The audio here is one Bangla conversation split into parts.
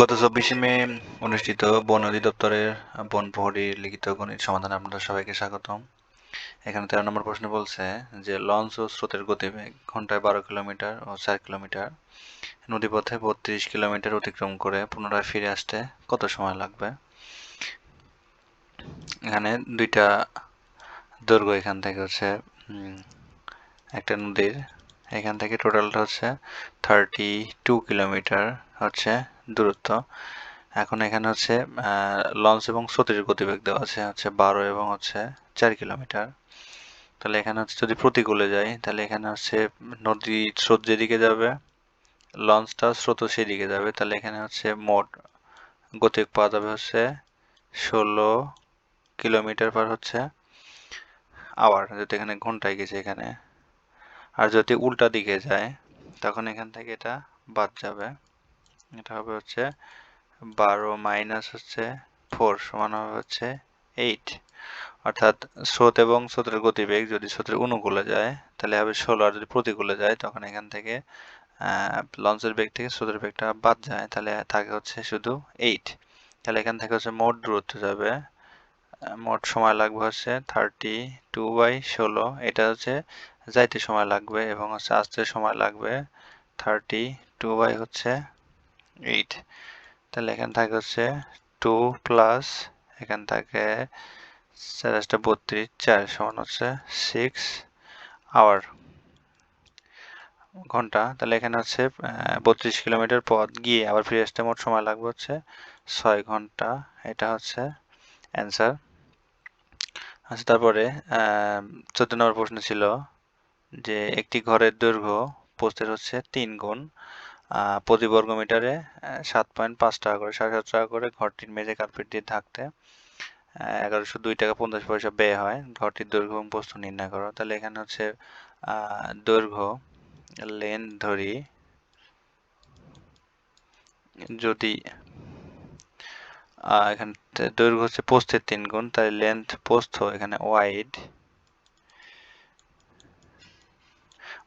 গত চব্বিশে মে অনুষ্ঠিত বন অধিদপ্তরের বন প্রহরীর লিখিত গণিত সমাধান আপনাদের সবাইকে স্বাগতম। এখানে তেরো নম্বর প্রশ্ন বলছে যে, লঞ্চ ও স্রোতের গতিবেগ ঘন্টায় বারো কিলোমিটার ও চার কিলোমিটার, নদীপথে বত্রিশ কিলোমিটার অতিক্রম করে পুনরায় ফিরে আসতে কত সময় লাগবে? এখানে দুইটা দৈর্ঘ্য এখান থেকে হচ্ছে একটা নদীর এখান থেকে টোটালটা হচ্ছে থার্টি টু কিলোমিটার হচ্ছে দূরত্ব। এখন এখানে হচ্ছে লঞ্চ এবং স্রোতের গতিবেগ দেওয়া আছে হচ্ছে বারো এবং হচ্ছে চার কিলোমিটার। তাহলে এখানে হচ্ছে যদি প্রতিকূলে যাই, তাহলে এখানে হচ্ছে নদী স্রোত যেদিকে যাবে, লঞ্চটা স্রোত সেদিকে যাবে। তাহলে এখানে হচ্ছে মোট গতিবেগ পাওয়া যাবে হচ্ছে ষোলো কিলোমিটার পার হচ্ছে আওয়ার যদি এখানে ঘন্টায় গেছে এখানে। আর যদি উল্টা দিকে যায়, তখন এখান থেকে এটা বাদ যাবে। এটা হবে হচ্ছে বারো মাইনাস হচ্ছে ফোর সমান হবে হচ্ছে এইট। অর্থাৎ স্রোত এবং স্রোতের গতিবেগ যদি স্রোতের অনুকূলে যায়, তাহলে হবে ষোলো। আর যদি প্রতিকূলে যায়, তখন এখান থেকে লঞ্চের বেগ থেকে স্রোতের বেগটা বাদ যায়, তাহলে থাকে হচ্ছে শুধু এইট। তাহলে এখান থেকে হচ্ছে মোট দূরত্ব যাবে মোট সময় লাগবে হচ্ছে থার্টি টু বাই ষোলো। এটা হচ্ছে যাইতে সময় লাগবে এবং হচ্ছে আসতে সময় লাগবে থার্টি টু বাই হচ্ছে এইট তাহলে এখান থাকে হচ্ছে টু প্লাস এখান থাকে চারটা বত্রিশ, চার সমান হচ্ছে সিক্স আওয়ার ঘণ্টা, তাহলে এখানে হচ্ছে বত্রিশ কিলোমিটার পথ গিয়ে আবার ফিরে আসতে মোট সময় লাগবে হচ্ছে ছয় ঘণ্টা, এটা হচ্ছে অ্যান্সার আচ্ছা তারপরে চোদ্দ নম্বর প্রশ্ন ছিল যে একটি ঘরের দৈর্ঘ্য পোস্টের হচ্ছে তিন গুণ প্রতি বর্গ মিটারে সাত পয়েন্ট পাঁচ টাকা করে, সাড়ে সাত টাকা করে ঘরটির মেঝে কার্পেট দিয়ে ঢাকতে এগারোশো দুই টাকা পঞ্চাশ পয়সা ব্যয় হয় ঘরটির দৈর্ঘ্য এবং প্রস্থ নির্ণয় করো। তাহলে এখানে হচ্ছে দৈর্ঘ্য লেন ধরি, যদি এখানে দৈর্ঘ্য হচ্ছে পোস্তের তিন গুণ তাই লেন্থ পোস্ত এখানে ওয়াইড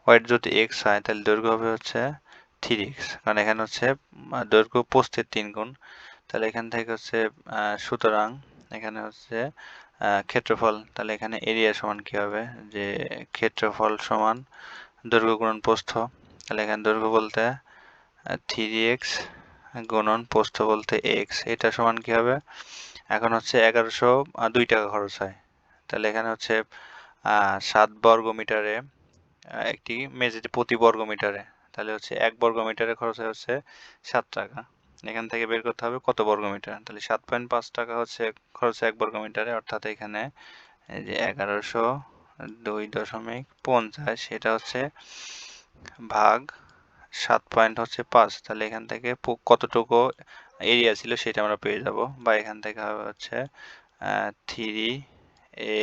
ওয়াইড যদি এক্স হয়, তাহলে দৈর্ঘ্য হবে হচ্ছে থ্রি এক্স কারণ এখানে হচ্ছে দৈর্ঘ্য পোস্তের তিন গুণ। তাহলে এখান থেকে হচ্ছে সুতরাং এখানে হচ্ছে ক্ষেত্রফল, তাহলে এখানে এরিয়া সমান কি হবে? যে ক্ষেত্রফল সমান দৈর্ঘ্য গুণন পোস্থ তাহলে এখানে দৈর্ঘ্য বলতে থ্রি এক্স গুণন পোস্থ বলতে এক্স এটা সমান কি হবে? এখন হচ্ছে এগারোশো দুই টাকা খরচ হয়। তাহলে এখানে হচ্ছে সাত বর্গ মিটারে একটি মেঝেতে প্রতি বর্গ মিটারে তাহলে হচ্ছে এক বর্গ মিটারে খরচ হচ্ছে সাত টাকা। এখান থেকে বের করতে হবে কত বর্গ মিটার তাহলে সাত পয়েন্ট পাঁচ টাকা হচ্ছে খরচ এক বর্গ মিটারে অর্থাৎ এখানে যে এগারোশো দুই দশমিক পঞ্চাশ এটা হচ্ছে ভাগ সাত পয়েন্ট হচ্ছে পাঁচ। তাহলে এখান থেকে কতটুকু এরিয়া ছিল সেটা আমরা পেয়ে যাব। বা এখান থেকে হচ্ছে থ্রি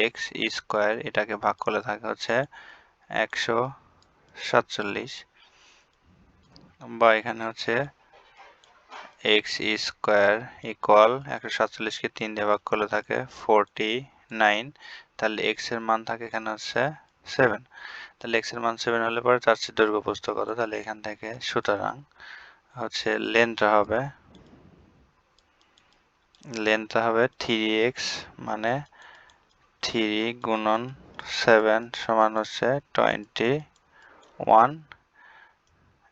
এক্স স্কোয়ার, এটাকে ভাগ করলে থাকে হচ্ছে একশো সাতচল্লিশ। বা এখানে হচ্ছে এক্স স্কোয়ার ইকুয়াল একশো সাতচল্লিশকে তিন দিয়ে ভাগ করলে থাকে ফোরটি নাইন তাহলে এক্সের মান থাকে এখানে হচ্ছে সেভেন তাহলে এক্সের মান সেভেন হলে পরে চার্জের দৈর্ঘ্য প্রস্ত কত? তাহলে এখান থেকে সুতরাং হচ্ছে লেন্থটা হবে লেন্থটা হবে থ্রি এক্স মানে থ্রি গুণন সেভেন সমান হচ্ছে টোয়েন্টি ওয়ান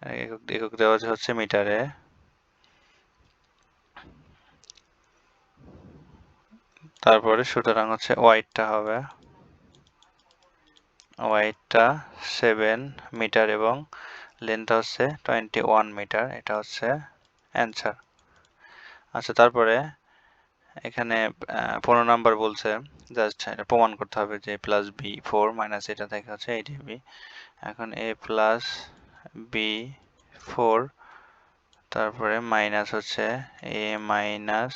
একক দেওয়া হচ্ছে মিটারে। তারপরে সুতরাং হচ্ছে ওয়াইটটা হবে। ওয়াইটটা সেভেন মিটার এবং লেন্থ হচ্ছে টোয়েন্টি ওয়ান মিটার। এটা হচ্ছে অ্যান্সার আচ্ছা তারপরে এখানে পনেরো নাম্বার বলছে জাস্ট এটা প্রমাণ করতে হবে যে প্লাস বি ফোর মাইনাস এটা থেকে হচ্ছে এইট বি এখন এ প্লাস বি ফোর তারপরে মাইনাস হচ্ছে এ মাইনাস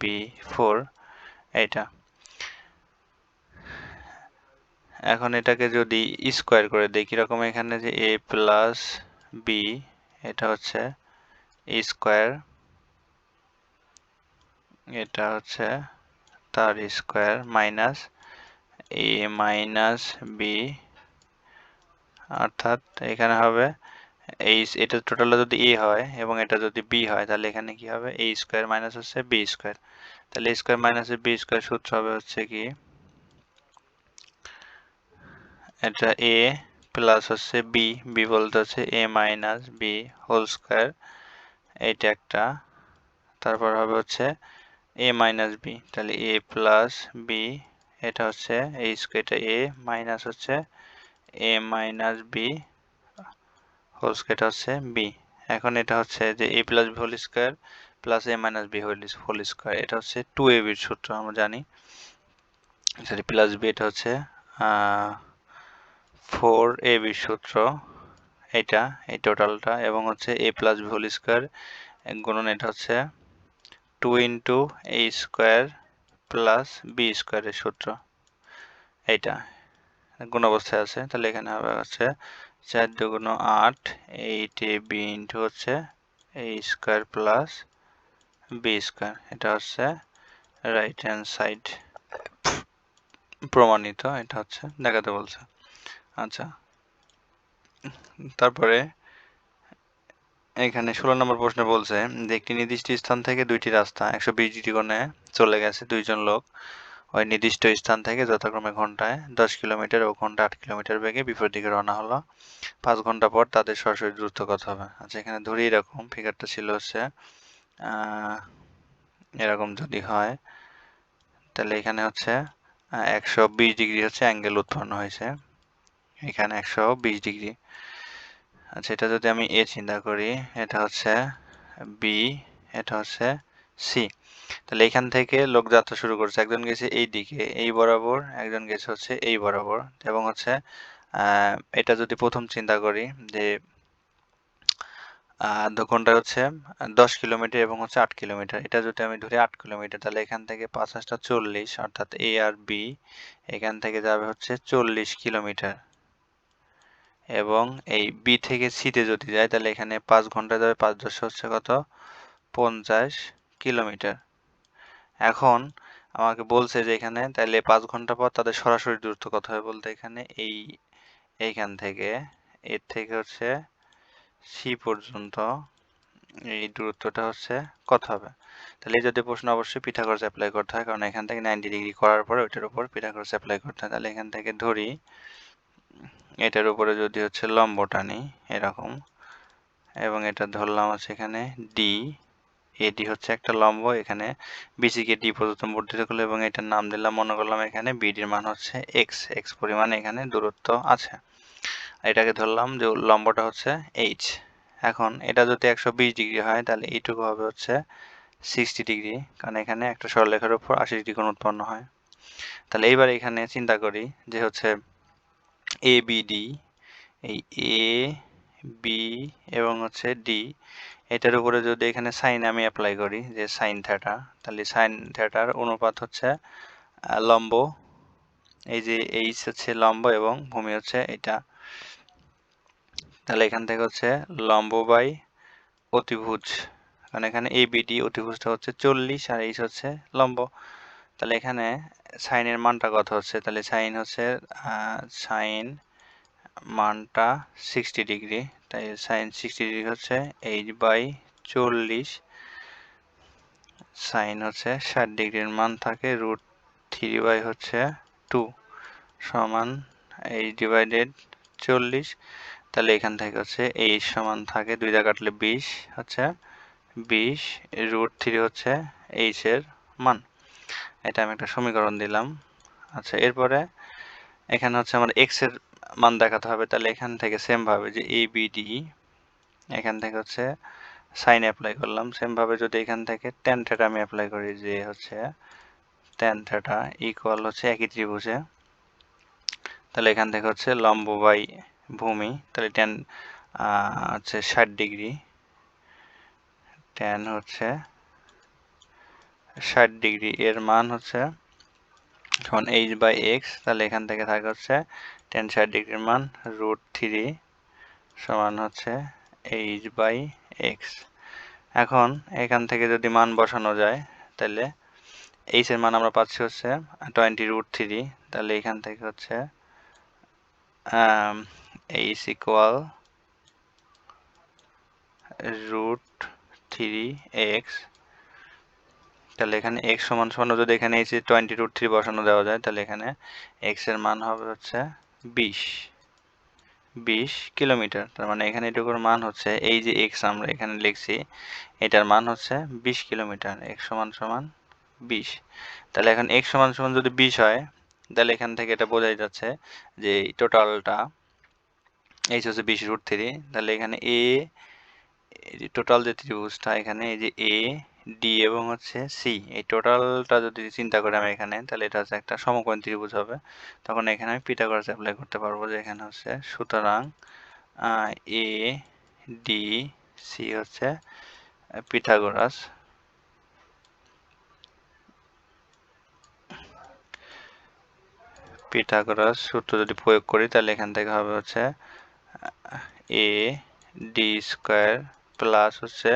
বি ফোর এইটা। এখন এটাকে যদি স্কোয়ার করে দিই, কীরকম এখানে যে এ প্লাস বি এটা হচ্ছে স্কোয়ার এটা হচ্ছে তার square minus A minus B অর্থাৎ এখানে হবে এই এটা টোটালটা যদি এ হয় এবং এটা যদি বি হয়, তাহলে এখানে কি হবে? এ স্কোয়ার মাইনাস হচ্ছে বি স্কোয়ার তাহলে স্কোয়ার মাইনাস বি স্কোয়ার সূত্র হবে হচ্ছে কি? এটা এ প্লাস হচ্ছে বি বি বলতে হচ্ছে A minus B whole square এইটা একটা। তারপর হবে হচ্ছে এ মাইনাস বি তাহলে এ প্লাস বি এটা হচ্ছে এই স্কোয়ারটা এ মাইনাস হচ্ছে এ মাইনাস বি হোল স্কোয়ারটা হচ্ছে বি এখন এটা হচ্ছে যে A plus B whole square plus A minus B whole whole square এটা হচ্ছে টু এ বির সূত্র আমরা জানি। সরি প্লাস বি এটা হচ্ছে ফোর এ বির সূত্র, এটা, এই টোটালটা এবং হচ্ছে A plus B whole square গুণন এটা হচ্ছে two into A square plus B স্কোয়ারের সূত্র। এইটা গুণ অবস্থায় আছে। তাহলে এখানে হবে হচ্ছে চার দুগুণ আট। এইট এ বি ইন্টু হচ্ছে A square plus B square এটা হচ্ছে রাইট হ্যান্ড সাইড প্রমাণিত। এটা হচ্ছে দেখাতে বলছে। আচ্ছা তারপরে এখানে ষোলো নম্বর প্রশ্নে বলছে যে, একটি নির্দিষ্ট স্থান থেকে দুইটি রাস্তা, একশো বিশ ডিগ্রি কোণে চলে গেছে দুইজন লোক। ওই নির্দিষ্ট স্থান থেকে যথাক্রমে ঘন্টায় দশ কিলোমিটার ও ঘণ্টা আট কিলোমিটার বেগে বিপরীত দিকে রওনা হলো। পাঁচ ঘণ্টা পর তাদের সরাসরি দূরত্ব কথা হবে। আচ্ছা এখানে ধরি এরকম ফিগারটা ছিল হচ্ছে এরকম যদি হয়, তাহলে এখানে হচ্ছে একশো বিশ ডিগ্রি হচ্ছে অ্যাঙ্গেল উৎপন্ন হয়েছে। এখানে একশো বিশ ডিগ্রি। আচ্ছা এটা যদি আমি এ চিন্তা করি, এটা হচ্ছে বি, এটা হচ্ছে সি। তাহলে এখান থেকে লোক যাত্রা শুরু করছে। একজন গেছে এই দিকে, এই বরাবর, একজন গেছে হচ্ছে এই বরাবর। এবং হচ্ছে এটা যদি প্রথম চিন্তা করি যে ঘণ্টা হচ্ছে দশ কিলোমিটার এবং হচ্ছে আট কিলোমিটার। এটা যদি আমি ধরি আট কিলোমিটার, তাহলে এখান থেকে পাঁচ হাজারটা চল্লিশ, অর্থাৎ এ আর বি, এখান থেকে যাবে হচ্ছে চল্লিশ কিলোমিটার। এবং এই বি থেকে সিতে যদি যায়, তাহলে এখানে পাঁচ ঘণ্টা যাবে, পাঁচ দশ হচ্ছে কত? পঞ্চাশ কিলোমিটার। এখন আমাকে বলছে যে এখানে, তাহলে পাঁচ ঘণ্টা পর তাদের সরাসরি দূরত্ব কত হবে বলতে এখানে? এই, এইখান থেকে। এর থেকে হচ্ছে সি পর্যন্ত এই দূরত্বটা হচ্ছে কত হবে? তাহলে এই যদি প্রশ্ন অবশ্যই পিথাগোরাস অ্যাপ্লাই করতে হয়, কারণ এখান থেকে নাইনটি ডিগ্রি করার পরে ওইটার উপর পিথাগোরাস অ্যাপ্লাই করতে হয়। তাহলে এখান থেকে ধরি এটার উপরে যদি হচ্ছে লম্ব টানি, এরকম। এবং এটা ধরলাম হচ্ছে এখানে ডি এডি হচ্ছে একটা লম্ব, এখানে বিসিকে ডি পর্যন্ত বর্ধিত করল এবং এটার নাম দিলাম, মনে করলাম এখানে বিডির মান হচ্ছে এক্স এক্স পরিমাণে এখানে দূরত্ব আছে। এটাকে ধরলাম যে লম্বটা হচ্ছে এইচ এখন এটা যদি একশো বিশ ডিগ্রি হয়, তাহলে এইটুকু হবে হচ্ছে সিক্সটি ডিগ্রি, কারণ এখানে একটা সরলরেখার উপর আশি ডিগ্রি কোণ উৎপন্ন হয়। তাহলে এইবার এখানে চিন্তা করি যে হচ্ছে এ বি ডি এই এ বি এবং হচ্ছে ডি এটার উপরে যদি এখানে সাইন আমি অ্যাপ্লাই করি, যে সাইন থ্যাটা তাহলে সাইন থ্যাটার অনুপাত হচ্ছে লম্ব, এই যে এইচ হচ্ছে লম্ব এবং ভূমি হচ্ছে এটা। তাহলে এখান থেকে হচ্ছে লম্ব বাই অতিভুজ, কারণ এখানে এ বিডি অতিভুজটা হচ্ছে চল্লিশ আর এইচ হচ্ছে লম্ব। তাহলে এখানে সাইনের মানটা কত হচ্ছে? তাহলে সাইন হচ্ছে সাইন মানটা সিক্সটি ডিগ্রি তাই সাইন সিক্সটি ডিগ্রি হচ্ছে এইচ বাই চল্লিশ। সাইন হচ্ছে ষাট ডিগ্রির মান থাকে রুট থ্রি বাই হচ্ছে টু সমান এইচ ডিভাইডেড চল্লিশ। তাহলে এখান থেকে হচ্ছে এইচ সমান থাকে, দুই দুইটা কাটলে বিশ হচ্ছে। বিশ রুট থ্রি হচ্ছে এইচের মান। এটা আমি একটা সমীকরণ দিলাম। আচ্ছা এরপরে এখানে হচ্ছে আমার এক্সের মান দেখাতে হবে, তাহলে এখান থেকে সেমভাবে যে এ বিডি এখান থেকে হচ্ছে সাইন অ্যাপ্লাই করলাম। সেমভাবে যদি এখান থেকে টেন থেটা আমি অ্যাপ্লাই করি যে হচ্ছে টেন থেটা ইকুয়াল হচ্ছে একই ত্রিভুজে, তাহলে এখান থেকে হচ্ছে লম্ব বাই ভূমি, তাহলে টেন হচ্ছে ষাট ডিগ্রি টেন হচ্ছে ষাট ডিগ্রি, এর মান হচ্ছে যখন এইচ বাই এক্স তাহলে এখান থেকে থাকে হচ্ছে টেন ষাট ডিগ্রির মান রুট থ্রি সমান হচ্ছে এইচ বাই এক্স এখন এখান থেকে যদি মান বসানো যায়, তাহলে এইচের মান আমরা পাচ্ছি হচ্ছে টোয়েন্টি রুট থ্রি তাহলে এখান থেকে হচ্ছে এইচ ইকুয়াল থ্রি এক্স তাহলে এখানে এক্স সমান সমান যদি এখানে এসে টোয়েন্টি রুট থ্রি বসানো দেওয়া যায়, তাহলে এখানে এক্সের মান হবে হচ্ছে বিশ। বিশ কিলোমিটার, তার মানে এখানে এটুকুর মান হচ্ছে এই যে এক্স আমরা এখানে লিখছি, এটার মান হচ্ছে বিশ কিলোমিটার এক্স সমান সমান বিশ। তাহলে এখন এক্স সমান সমান যদি বিশ হয়, তাহলে এখান থেকে এটা বোঝাই যাচ্ছে যে টোটালটা এইচ হচ্ছে বিশ রুট থ্রি তাহলে এখানে এ টোটাল যে ত্রিভুজটা, এখানে এই যে এ ডি এবং হচ্ছে সি এই টোটালটা যদি চিন্তা করি আমি এখানে, তাহলে এটা হচ্ছে একটা সমকোণ ত্রিভুজ হবে। তখন এখানে আমি পিথাগোরাস অ্যাপ্লাই করতে পারব যে এখানে হচ্ছে সুতরাং এ ডি সি হচ্ছে পিথাগোরাস পিথাগোরাস সূত্র যদি প্রয়োগ করি, তাহলে এখান থেকে হবে হচ্ছে এ ডি স্কোয়ার প্লাস হচ্ছে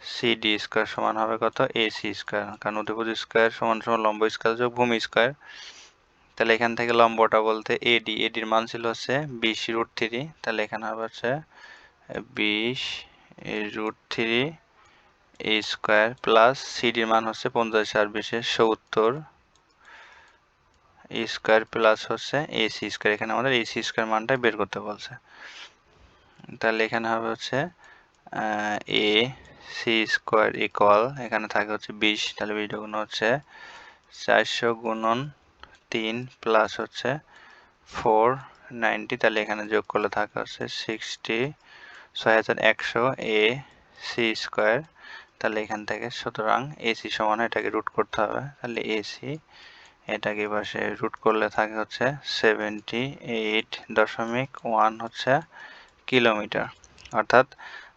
সি ডি স্কোয়ার সমান হবে কত? এ সি স্কোয়ার কারণ অধিপতি স্কোয়ার সমান সমান লম্ব স্কোয়ার যোগ ভূমি স্কোয়ার তাহলে এখান থেকে লম্বটা বলতে এডি এডির মান ছিল হচ্ছে বিশ রুট থ্রি তাহলে এখানে হবে হচ্ছে বিশ root three A square plus সিডির মান হচ্ছে পঞ্চাশ, আর বিশে সত্তর এ স্কোয়ার প্লাস হচ্ছে এ সি স্কোয়ার এখানে আমাদের এ সি স্কোয়ার মানটা বের করতে বলছে। তাহলে এখানে হবে হচ্ছে এ সি স্কোয়ার ইকুয়াল এখানে থাকে হচ্ছে বিশ, তাহলে বিশটা গুণ হচ্ছে চারশো গুণন তিন প্লাস হচ্ছে ফোর নাইনটি তাহলে এখানে যোগ করলে থাকে হচ্ছে সিক্সটি ছয় হাজার একশো এ সি স্কোয়ার তাহলে এখান থেকে সুতরাং এসি সমান এটাকে রুট করতে হবে, তাহলে এসি এটাকে পাশে রুট করলে থাকে হচ্ছে সেভেন্টি এইট দশমিক ওয়ান হচ্ছে কিলোমিটার অর্থাৎ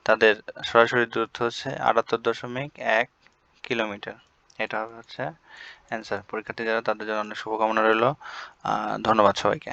তাদের সরাসরি দূরত্ব হচ্ছে আটাত্তর দশমিক এক কিলোমিটার। এটা হচ্ছে অ্যান্সার পরীক্ষার্থী যারা, তাদের জন্য অনেক শুভকামনা রইল। ধন্যবাদ সবাইকে।